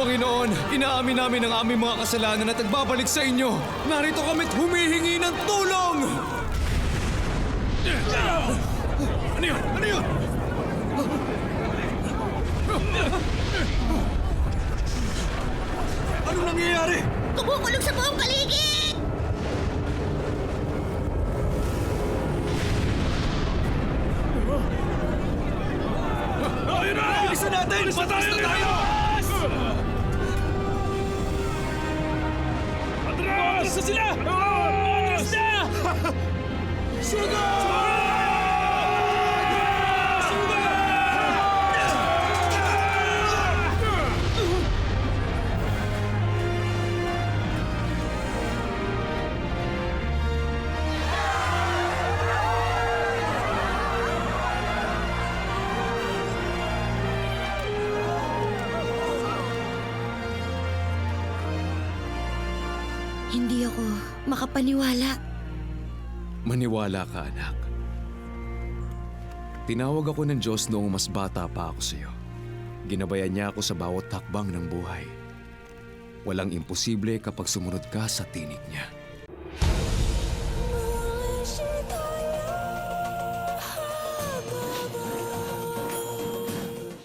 Panginoon, inaamin namin ang aming mga kasalanan at nagbabalik sa inyo. Narito kami't humihingi ng tulong! Ano yun? Ano yun? Anong nangyayari? Kumukulog sa buong paligid! Ayun na! Bilisan natin! Patras na tayo! Susilah! Hindi ako makapaniwala. Maniwala ka, anak. Tinawag ako ng Diyos noong mas bata pa ako sa iyo. Ginabayan niya ako sa bawat takbang ng buhay. Walang imposible kapag sumunod ka sa tinig niya. Mga